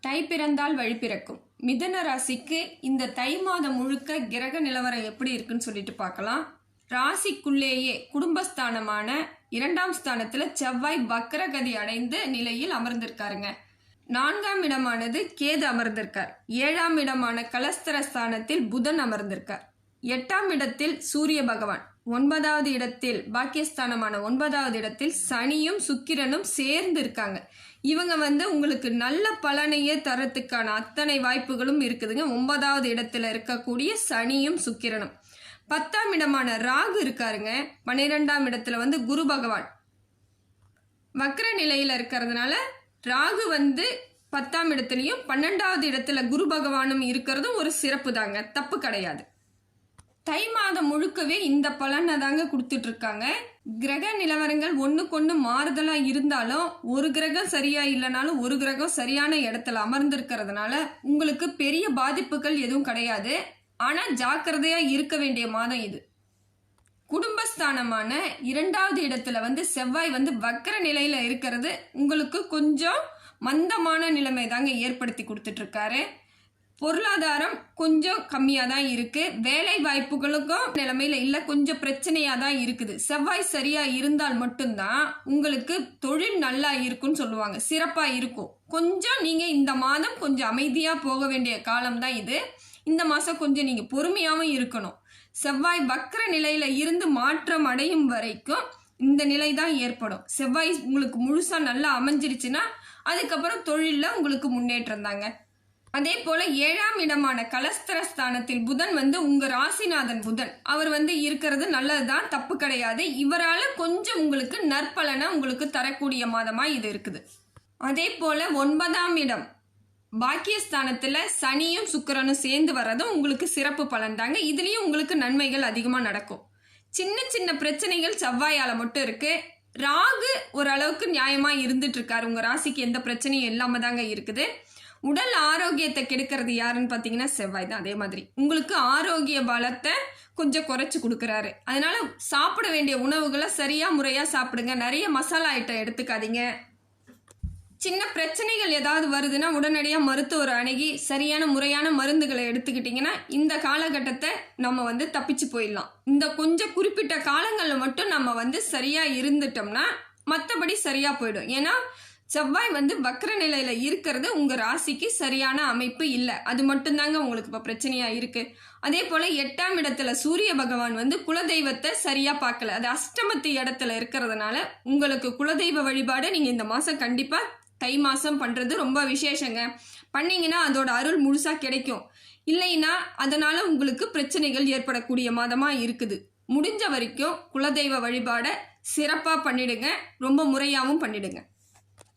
தை பிறந்தால் வழி பிறக்கும். மிதன ராசிக்கு இந்த தை மாதம் முழுக்க கிரக நிலவரம் எப்படி இருக்குன்னு சொல்லிட்டு பார்க்கலாம். ராசிக்குள்ளேயே குடும்பஸ்தானமான இரண்டாம் ஸ்தானத்துல செவ்வாய் வக்கரகதி அடைந்த நிலையில் அமர்ந்திருக்காருங்க. நான்காம் இடமானது கேது அமர்ந்திருக்கார். ஏழாம் இடமான கலஸ்தர ஸ்தானத்தில் புதன் அமர்ந்திருக்கார். எட்டாம் இடத்தில் சூரிய பகவான். ஒன்பதாவது இடத்தில் பாக்கியஸ்தானமான ஒன்பதாவது இடத்தில் சனியும் சுக்கிரனும் சேர்ந்து இருக்காங்க. இவங்க வந்து உங்களுக்கு நல்ல பலனையே தரத்துக்கான அத்தனை வாய்ப்புகளும் இருக்குதுங்க. ஒன்பதாவது இடத்துல இருக்கக்கூடிய சனியும் சுக்கிரனும். பத்தாம் இடமான ராகு இருக்காருங்க. பன்னிரெண்டாம் இடத்துல வந்து குரு பகவான். வக்ர நிலையில இருக்கிறதுனால ராகு வந்து பத்தாம் இடத்துலையும் பன்னெண்டாவது இடத்துல குரு பகவானும் இருக்கிறதும் ஒரு சிறப்பு தாங்க தப்பு கிடையாது. தை மாதம் முழுக்கவே இந்த பலனை தாங்க கொடுத்துட்டு இருக்காங்க கிரக நிலவரங்கள் ஒன்றுக்கொன்று மாறுதலாக இருந்தாலும் ஒரு கிரகம் சரியா இல்லைனாலும் ஒரு கிரகம் சரியான இடத்துல அமர்ந்திருக்கிறதுனால உங்களுக்கு பெரிய பாதிப்புகள் எதுவும் கிடையாது. ஆனால் ஜாக்கிரதையாக இருக்க வேண்டிய மாதம் இது. குடும்பஸ்தானமான இரண்டாவது இடத்துல வந்து செவ்வாய் வந்து வக்கர நிலையில் இருக்கிறது உங்களுக்கு கொஞ்சம் மந்தமான நிலைமை தாங்க ஏற்படுத்தி கொடுத்துட்ருக்காரு. பொருளாதாரம் கொஞ்சம் கம்மியாக தான் இருக்குது வேலை வாய்ப்புகளுக்கும் நிலைமையில் இல்லை கொஞ்சம் பிரச்சனையாக தான் இருக்குது. செவ்வாய் சரியாக இருந்தால் மட்டும்தான் உங்களுக்கு தொழில் நல்லா இருக்கும்னு சொல்லுவாங்க. சிறப்பாக இருக்கும். கொஞ்சம் நீங்கள் இந்த மாதம் கொஞ்சம் அமைதியாக போக வேண்டிய காலம் தான் இது. இந்த மாதம் கொஞ்சம் நீங்கள் பொறுமையாகவும் இருக்கணும். செவ்வாய் வக்கர நிலையில் இருந்து மாற்றம் அடையும் வரைக்கும் இந்த நிலை தான் ஏற்படும். செவ்வாய் உங்களுக்கு முழுசாக நல்லா அமைஞ்சிருச்சுன்னா அதுக்கப்புறம் தொழிலில் உங்களுக்கு முன்னேற்றம் தாங்க. அதே போல ஏழாம் இடமான கலஸ்தர ஸ்தானத்தில் புதன் வந்து உங்க ராசிநாதன் புதன். அவர் வந்து இருக்கிறது நல்லதுதான் தப்பு கிடையாது. இவரால கொஞ்சம் உங்களுக்கு நற்பலனை உங்களுக்கு தரக்கூடிய மாதமா இது இருக்குது. அதே போல ஒன்பதாம் இடம் பாக்கியஸ்தானத்துல சனியும் சுக்கரனும் சேர்ந்து வர்றதும் உங்களுக்கு சிறப்பு பலன் தாங்க. இதுலயும் உங்களுக்கு நன்மைகள் அதிகமா நடக்கும். சின்ன சின்ன பிரச்சனைகள் செவ்வாயால மட்டும் இருக்கு. ராகு ஓரளவுக்கு நியாயமா இருந்துட்டு இருக்காரு. உங்க ராசிக்கு எந்த பிரச்சனையும் இல்லாம தாங்க இருக்குது. உடல் ஆரோக்கியத்தை கெடுக்கிறது யாருன்னு பார்த்தீங்கன்னா செவ்வாய் தான் அதே மாதிரி. உங்களுக்கு ஆரோக்கிய பலத்தை கொஞ்சம் குறைச்சி கொடுக்குறாரு. அதனால சாப்பிட வேண்டிய உணவுகளை சரியாக முறையாக சாப்பிடுங்க. நிறைய மசாலா ஐட்டம் எடுத்துக்காதீங்க. சின்ன பிரச்சனைகள் ஏதாவது வருதுன்னா உடனடியாக மருத்துவர் அணுகி சரியான முறையான மருந்துகளை எடுத்துக்கிட்டிங்கன்னா இந்த காலகட்டத்தை நம்ம வந்து தப்பிச்சு போயிடலாம். இந்த கொஞ்சம் குறிப்பிட்ட காலங்களில் மட்டும் நம்ம வந்து சரியாக இருந்துட்டோம்னா மற்றபடி சரியாக போயிடும். ஏன்னா செவ்வாய் வந்து வக்ர நிலையில இருக்கிறது உங்க ராசிக்கு சரியான அமைப்பு இல்லை. அது மட்டும்தாங்க உங்களுக்கு இப்போ பிரச்சனையா இருக்கு. அதே போல எட்டாம் இடத்துல சூரிய பகவான் வந்து குலதெய்வத்தை சரியா பார்க்கல. அது அஷ்டமத்து இடத்துல இருக்கிறதுனால உங்களுக்கு குலதெய்வ வழிபாடு நீங்க இந்த மாசம் கண்டிப்பா தை மாசம் பண்றது ரொம்ப விசேஷங்க. பண்ணீங்கன்னா அதோட அருள் முழுசா கிடைக்கும். இல்லைன்னா அதனால உங்களுக்கு பிரச்சனைகள் ஏற்படக்கூடிய மாதமா இருக்குது. முடிஞ்ச வரைக்கும் குலதெய்வ வழிபாடை சிறப்பாக பண்ணிடுங்க. ரொம்ப முறையாகவும் பண்ணிடுங்க.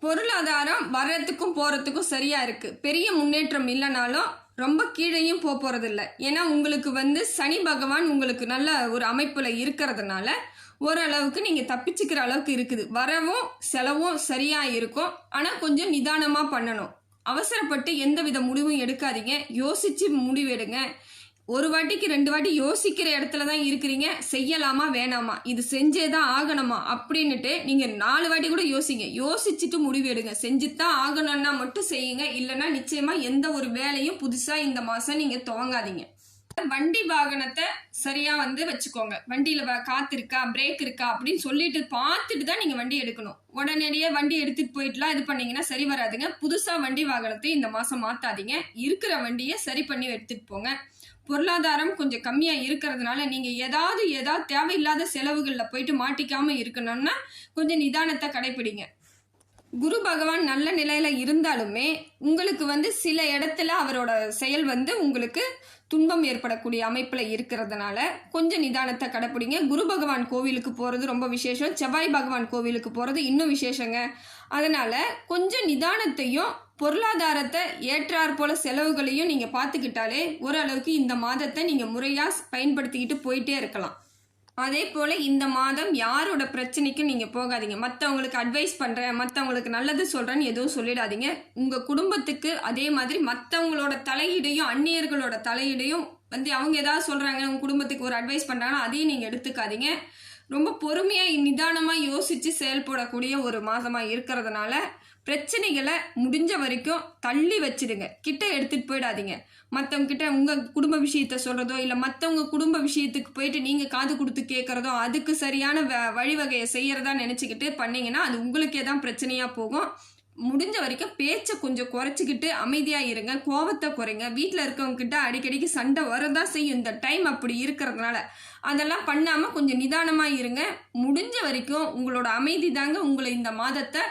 பொருளாதாரம் வர்றதுக்கும் போகிறதுக்கும் சரியா இருக்கு. பெரிய முன்னேற்றம் இல்லைனாலும் ரொம்ப கீழேயும் போக போகிறதில்ல ஏன்னா உங்களுக்கு வந்து சனி பகவான் உங்களுக்கு நல்ல ஒரு அமைப்பில் இருக்கிறதுனால ஓரளவுக்கு நீங்கள் தப்பிச்சுக்கிற அளவுக்கு இருக்குது. வரவும் செலவும் சரியாக இருக்கும். ஆனால் கொஞ்சம் நிதானமாக பண்ணணும். அவசரப்பட்டு எந்த வித முடிவும் எடுக்காதீங்க. யோசித்து முடிவெடுங்க. ஒரு வாட்டிக்கு ரெண்டு வாட்டி யோசிக்கிற இடத்துல தான் இருக்கிறீங்க. செய்யலாமா வேணாமா? இது செஞ்சே தான் ஆகணுமா? அப்படின்னுட்டு நீங்க நாலு வாட்டி கூட யோசிங்க. யோசிச்சுட்டு முடிவு எடுங்க. செஞ்சு தான் ஆகணும்னா மட்டும் செய்யுங்க. இல்லைன்னா நிச்சயமா எந்த ஒரு வேலையும் புதுசா இந்த மாசம் நீங்க துவங்காதீங்க. வண்டி வாகனத்தை சரியா வந்து வச்சுக்கோங்க. வண்டியில வ- காத்து இருக்கா பிரேக் இருக்கா அப்படின்னு சொல்லிட்டு பார்த்துட்டு தான் நீங்க வண்டி எடுக்கணும். உடனடியே வண்டி எடுத்துட்டு போயிட்டுலாம் இது பண்ணீங்கன்னா சரி வராதுங்க. புதுசா வண்டி வாகனத்தை இந்த மாசம் மாத்தாதீங்க. இருக்கிற வண்டியை சரி பண்ணி எடுத்துட்டு போங்க. பொருளாதாரம் கொஞ்சம் கம்மியா இருக்கிறதுனால நீங்க ஏதாவது ஏதாவது தேவையில்லாத செலவுகளில் போயிட்டு மாட்டிக்காம இருக்கணும்னா கொஞ்சம் நிதானத்தை கடைபிடிங்க குரு பகவான் நல்ல நிலையில இருந்தாலுமே உங்களுக்கு வந்து சில இடத்துல அவரோட செயல் வந்து உங்களுக்கு துன்பம் ஏற்படக்கூடிய அமைப்பில் இருக்கிறதுனால கொஞ்சம் நிதானத்தை கடைப்பிடிங்க. குரு பகவான் கோவிலுக்கு போகிறது ரொம்ப விசேஷம். செவ்வாய் பகவான் கோவிலுக்கு போகிறது இன்னும் விசேஷங்க. அதனால் கொஞ்சம் நிதானத்தையும் பொருளாதாரத்தை ஏற்றாற் போல செலவுகளையும் நீங்கள் பார்த்துக்கிட்டாலே ஓரளவுக்கு இந்த மாதத்தை நீங்கள் முறையாக பயன்படுத்திக்கிட்டு போயிட்டே இருக்கலாம். அதே போல இந்த மாதம் யாரோட பிரச்சனைக்கும் நீங்க போகாதீங்க. மற்றவங்களுக்கு அட்வைஸ் பண்றேன் மற்றவங்களுக்கு நல்லது சொல்றேன்னு எதுவும் சொல்லிடாதீங்க. உங்க குடும்பத்துக்கு அதே மாதிரி மற்றவங்களோட தலையீடையும் அந்நியர்களோட தலையீடையும் வந்து அவங்க ஏதாவது சொல்றாங்க உங்க குடும்பத்துக்கு ஒரு அட்வைஸ் பண்றாங்கன்னா அதையும் நீங்க எடுத்துக்காதீங்க. ரொம்ப பொறுமையா நிதானமா யோசிச்சு செயல்படக்கூடிய ஒரு மாதமா இருக்கிறதுனால பிரச்சனைகளை முடிஞ்ச வரைக்கும் தள்ளி வச்சிடுங்க கிட்ட எடுத்துட்டு போயிடாதீங்க. மற்றவங்க கிட்ட உங்க குடும்ப விஷயத்த சொல்றதோ இல்லை மற்றவங்க குடும்ப விஷயத்துக்கு போயிட்டு நீங்க காது கொடுத்து கேட்கறதோ அதுக்கு சரியான வ- வழிவகையை செய்யறதா நினைச்சுக்கிட்டு பண்ணீங்கன்னா அது உங்களுக்கே தான் பிரச்சனையா போகும். முடிஞ்ச வரைக்கும் பேச்சை கொஞ்சம் குறைச்சிக்கிட்டு அமைதியாக இருங்க. கோவத்தை குறைங்க. வீட்டில் இருக்கவங்க கிட்ட அடிக்கடிக்கு சண்டை வரதான் செய்யும். இந்த டைம் அப்படி இருக்கிறதுனால அதெல்லாம் பண்ணாமல் கொஞ்சம் நிதானமாக இருங்க. முடிஞ்ச வரைக்கும் உங்களோட அமைதி தாங்க உங்களை இந்த மாதத்தை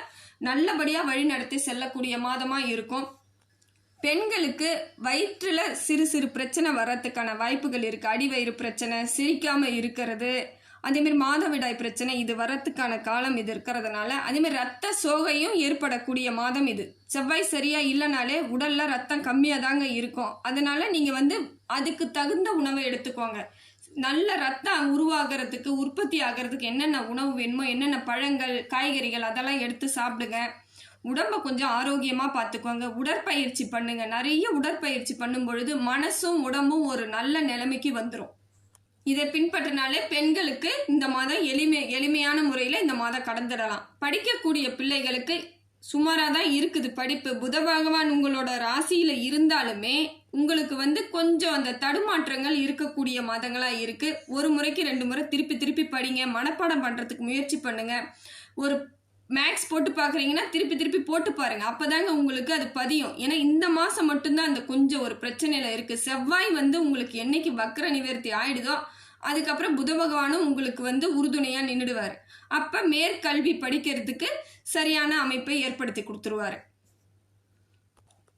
நல்லபடியாக வழிநடத்தி செல்லக்கூடிய மாதமாக இருக்கும். பெண்களுக்கு வயிற்றில் சிறு சிறு பிரச்சனை வர்றதுக்கான வாய்ப்புகள் இருக்குது அடிவயிறு பிரச்சனை சிரிக்காமல் இருக்கிறது. அதேமாரி மாதவிடாய் பிரச்சனை இது வரத்துக்கான காலம் இது இருக்கிறதுனால அதேமாரி ரத்த சோகையும் ஏற்படக்கூடிய மாதம் இது. செவ்வாய் சரியாக இல்லைனாலே உடலில் ரத்தம் கம்மியாக தாங்க இருக்கும். அதனால் நீங்கள் வந்து அதுக்கு தகுந்த உணவை எடுத்துக்கோங்க. நல்ல ரத்தம் உருவாகிறதுக்கு உற்பத்தி ஆகிறதுக்கு என்னென்ன உணவு வேணுமோ என்னென்ன பழங்கள் காய்கறிகள் அதெல்லாம் எடுத்து சாப்பிடுங்க. உடம்பை கொஞ்சம் ஆரோக்கியமாக பார்த்துக்கோங்க உடற்பயிற்சி பண்ணுங்க. நிறைய உடற்பயிற்சி பண்ணும் பொழுது மனசும் உடம்பும் ஒரு நல்ல நிலைமைக்கு வந்துடும் இதை பின்பற்றினாலே பெண்களுக்கு இந்த மாதம் எளிமை எளிமையான முறையில் இந்த மாதம் கடந்துடலாம். படிக்கக்கூடிய பிள்ளைகளுக்கு சுமாராக தான் இருக்குது படிப்பு. புத பகவான் உங்களோட ராசியில் இருந்தாலுமே உங்களுக்கு வந்து கொஞ்சம் அந்த தடுமாற்றங்கள் இருக்கக்கூடிய மாதங்களாக இருக்குது ஒரு முறைக்கு ரெண்டு முறை திருப்பி திருப்பி படிங்க. மனப்பாடம் பண்ணுறதுக்கு முயற்சி பண்ணுங்க. ஒரு மேக்ஸ் போட்டு பார்க்குறீங்கன்னா திருப்பி திருப்பி போட்டு பாருங்க. அப்போதாங்க உங்களுக்கு அது பதியும். ஏன்னா இந்த மாதம் மட்டும்தான் அந்த கொஞ்சம் ஒரு பிரச்சனையில் இருக்குது செவ்வாய் வந்து உங்களுக்கு என்னைக்கு வக்கர நிவர்த்தி ஆயிடுதோ அதுக்கப்புறம் புத பகவானும் உங்களுக்கு வந்து உறுதுணையாக நின்றுடுவார் அப்போ மேற்கல்வி படிக்கிறதுக்கு சரியான அமைப்பை ஏற்படுத்தி கொடுத்துருவாரு.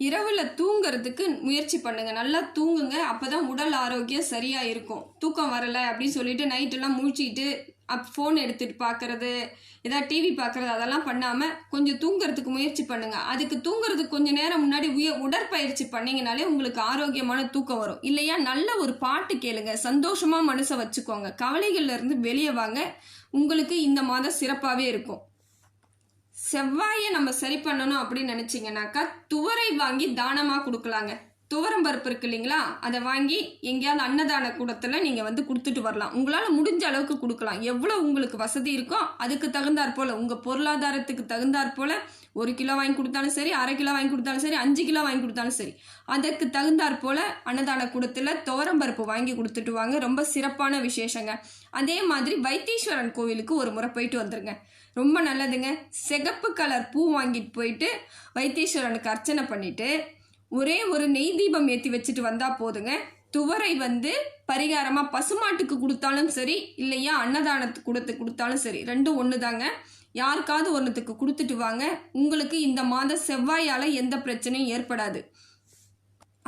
இரவில் தூங்குறதுக்கு முயற்சி பண்ணுங்க. நல்லா தூங்குங்க. அப்பதான் உடல் ஆரோக்கியம் சரியாக இருக்கும். தூக்கம் வரலை அப்படின்னு சொல்லிட்டு நைட்டெல்லாம் முழிச்சிக்கிட்டு அப் ஃபோன் எடுத்துட்டு பார்க்கறது ஏதாவது டிவி பார்க்கறது அதெல்லாம் பண்ணாமல் கொஞ்சம் தூங்குறதுக்கு முயற்சி பண்ணுங்க. அதுக்கு தூங்குறதுக்கு கொஞ்ச நேரம் முன்னாடி உய உடற்பயிற்சி பண்ணீங்கனாலே உங்களுக்கு ஆரோக்கியமான தூக்கம் வரும். இல்லையா? நல்ல ஒரு பாட்டு கேளுங்க. சந்தோஷமாக மனசை வச்சுக்கோங்க. கவலைகள்லேருந்து வெளியே வாங்க. உங்களுக்கு இந்த மாதம் சிறப்பாகவே இருக்கும். செவ்வாயை நம்ம சரி பண்ணணும் அப்படின்னு நினச்சிங்கனாக்கா துவரை வாங்கி தானமாக கொடுக்கலாங்க. துவரம் பருப்பு இருக்கு இல்லைங்களா? அதை வாங்கி எங்கேயாவது அன்னதான கூடத்தில் நீங்கள் வந்து கொடுத்துட்டு வரலாம். உங்களால் முடிஞ்ச அளவுக்கு கொடுக்கலாம். எவ்வளோ உங்களுக்கு வசதி இருக்கோ அதுக்கு தகுந்தாற் போல் உங்கள் பொருளாதாரத்துக்கு தகுந்தாற் போல் ஒரு கிலோ வாங்கி கொடுத்தாலும் சரி அரை கிலோ வாங்கி கொடுத்தாலும் சரி அஞ்சு கிலோ வாங்கி கொடுத்தாலும் சரி அதற்கு தகுந்தாற் போல் அன்னதான கூடத்தில் துவரம் பருப்பு வாங்கி கொடுத்துட்டு வாங்க. ரொம்ப சிறப்பான விசேஷங்க. அதே மாதிரி வைத்தீஸ்வரன் கோவிலுக்கு ஒரு முறை போயிட்டு வந்துருங்க. ரொம்ப நல்லதுங்க. சிகப்பு கலர் பூ வாங்கிட்டு போயிட்டு வைத்தீஸ்வரனுக்கு அர்ச்சனை பண்ணிவிட்டு ஒரே ஒரு நெய் தீபம் ஏற்றி வச்சுட்டு வந்தால் போதுங்க. துவரை வந்து பரிகாரமாக பசுமாட்டுக்கு கொடுத்தாலும் சரி இல்லையா அன்னதானத்துக்கு கொடுத்து கொடுத்தாலும் சரி ரெண்டும் ஒன்று தாங்க யாருக்காவது ஒன்றுத்துக்கு கொடுத்துட்டு வாங்க. உங்களுக்கு இந்த மாத செவ்வாயால் எந்த பிரச்சனையும் ஏற்படாது.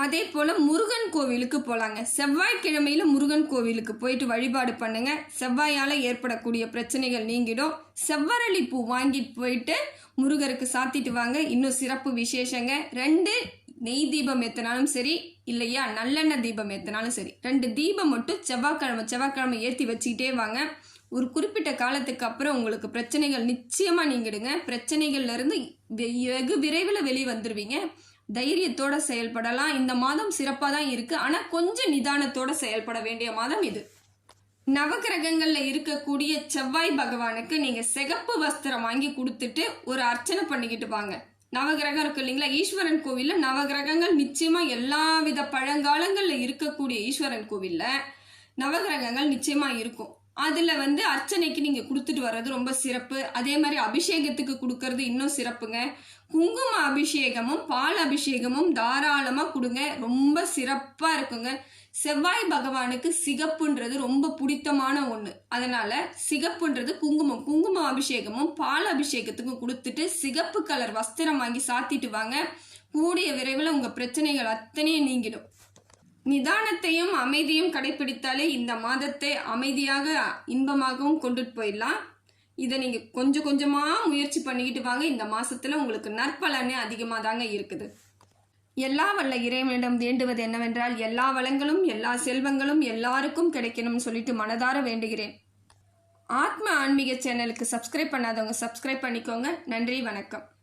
அதே போல் முருகன் கோவிலுக்கு போகலாங்க செவ்வாய்க்கிழமையில் முருகன் கோவிலுக்கு போயிட்டு வழிபாடு பண்ணுங்க. செவ்வாயால் ஏற்படக்கூடிய பிரச்சனைகள் நீங்கிடும். செவ்வரளி பூ வாங்கிட்டு போயிட்டு முருகருக்கு சாத்திட்டு வாங்க. இன்னும் சிறப்பு விசேஷங்க. ரெண்டு நெய் தீபம் ஏற்றினாலும் சரி இல்லையா? நல்லெண்ணெய் தீபம் ஏற்றினாலும் சரி. ரெண்டு தீபம் மட்டும் செவ்வாய்க்கிழமை செவ்வாய்க்கிழமை ஏற்றி வச்சுக்கிட்டே வாங்க. ஒரு குறிப்பிட்ட காலத்துக்கு அப்புறம் உங்களுக்கு பிரச்சனைகள் நிச்சயமாக நீங்கிடுங்க. பிரச்சனைகள்லேருந்து வெ- வெகு விரைவில் வெளியே வந்துருவீங்க. தைரியத்தோட செயல்படலாம். இந்த மாதம் சிறப்பாக தான் இருக்குது ஆனால் கொஞ்சம் நிதானத்தோட செயல்பட வேண்டிய மாதம் இது. நவகிரகங்களில் இருக்கக்கூடிய செவ்வாய் பகவானுக்கு நீங்கள் சிகப்பு வஸ்திரம் வாங்கி கொடுத்துட்டு ஒரு அர்ச்சனை பண்ணிக்கிட்டு வாங்க. நவகிரகம் இருக்கு இல்லைங்களா? ஈஸ்வரன் கோவிலில் நவகிரகங்கள் எல்லா வித பழங்காலங்களில் இருக்கக்கூடிய ஈஸ்வரன் கோவிலில் நவகிரகங்கள் நிச்சயமாக இருக்கும். அதில் வந்து அர்ச்சனைக்கு நீங்கள் கொடுத்துட்டு வர்றது ரொம்ப சிறப்பு. அதே மாதிரி அபிஷேகத்துக்கு கொடுக்கறது இன்னும் சிறப்புங்க. குங்கும அபிஷேகமும் பால் அபிஷேகமும் தாராளமாக கொடுங்க. ரொம்ப சிறப்பாக இருக்குங்க. செவ்வாய் பகவானுக்கு சிகப்புன்றது ரொம்ப பிடித்தமான ஒன்று அதனால சிகப்புன்றது குங்குமம். குங்கும அபிஷேகமும் பால் அபிஷேகத்துக்கும் கொடுத்துட்டு சிகப்பு கலர் வஸ்திரம் வாங்கி சாத்திட்டு வாங்க. கூடிய விரைவில் உங்கள் பிரச்சனைகள் அத்தனையும் நீங்கிடும். நிதானத்தையும் அமைதியும் கடைபிடித்தாலே இந்த மாதத்தை அமைதியாக இன்பமாகவும் கொண்டுட்டு போயிடலாம். இதை நீங்கள் கொஞ்சம் கொஞ்சமாக முயற்சி பண்ணிக்கிட்டு வாங்க. இந்த மாதத்தில் உங்களுக்கு நற்பலனே அதிகமாக தாங்க இருக்குது. எல்லா வல்ல இறைவனிடம் வேண்டுவது என்னவென்றால் எல்லா வளங்களும் எல்லா செல்வங்களும் எல்லாருக்கும் கிடைக்கணும்னு சொல்லிட்டு மனதார வேண்டுகிறேன். ஆத்ம ஆன்மீக சேனலுக்கு சப்ஸ்கிரைப் பண்ணாதவங்க சப்ஸ்கிரைப் பண்ணிக்கோங்க. நன்றி வணக்கம்.